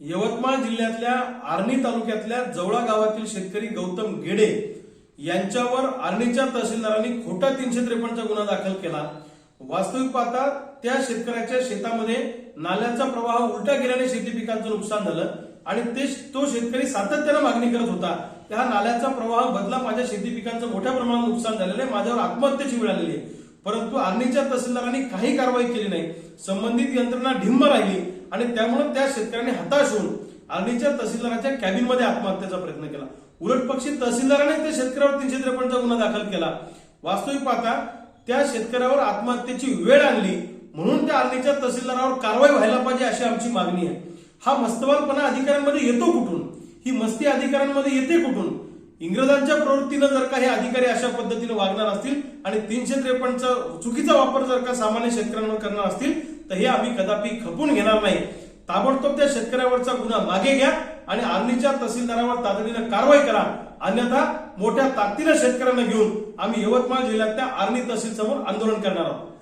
यवतमाळ जिल्ह्यातल्या आर्णी तालुक्यातल्या जवळा गावातील शेतकरी गौतम गेडे यांच्यावर आर्णीच्या तहसीलदारांनी खोटा तीनशे त्रेपन्नचा गुन्हा दाखल केला. वास्तविक पाहता त्या शेतकऱ्याच्या शेतामध्ये नाल्याचा प्रवाह उलटा गेल्याने शेती पिकांचं नुकसान झालं आणि ते तो शेतकरी सातत्यानं मागणी करत होता. त्या नाल्याचा प्रवाह बदला माझ्या शेती पिकांचं मोठ्या प्रमाणात नुकसान झालेलं आहे माझ्यावर आत्महत्येची वेळ आलेली आहे. परंतु आर्णीच्या तहसीलदारांनी काही कारवाई केली नाही. संबंधित यंत्रणा ढिंब राहिली. आणि त्यामुळे त्या शेतकऱ्याने हताश होऊन आर्णीच्या तहसीलदाराच्या कॅबिनमध्ये आत्महत्याचा प्रयत्न केला. उलट पक्षी तहसीलदाराने त्या शेतकऱ्यावर तीनशे त्रेपन्नचा गुन्हा दाखल केला. वास्तविक पाहता त्या शेतकऱ्यावर आत्महत्येची वेळ आणली म्हणून त्या आर्णीच्या तहसीलदारावर कारवाई व्हायला पाहिजे अशी आमची मागणी आहे. हा मस्तवालपणा अधिकाऱ्यांमध्ये येतो कुठून? ही मस्ती अधिकाऱ्यांमध्ये येते कुठून? इंग्रजांच्या प्रवृत्तीनं जर का हे अधिकारी अशा पद्धतीने वागणार असतील आणि तीनशे त्रेपन्नचा चुकीचा वापर जर का सामान्य शेतकऱ्यांवर करणार असतील तर हे आम्ही कदापि खपून घेणार नाही. ताबडतोब त्या शेतकऱ्यावरचा गुन्हा मागे घ्या आणि आर्णीच्या तहसीलदारावर तातडीनं कारवाई करा. अन्यथा मोठ्या ताकदीनं शेतकऱ्यांना घेऊन आम्ही यवतमाळ जिल्ह्यातल्या आर्णी तहसील समोर आंदोलन करणार आहोत.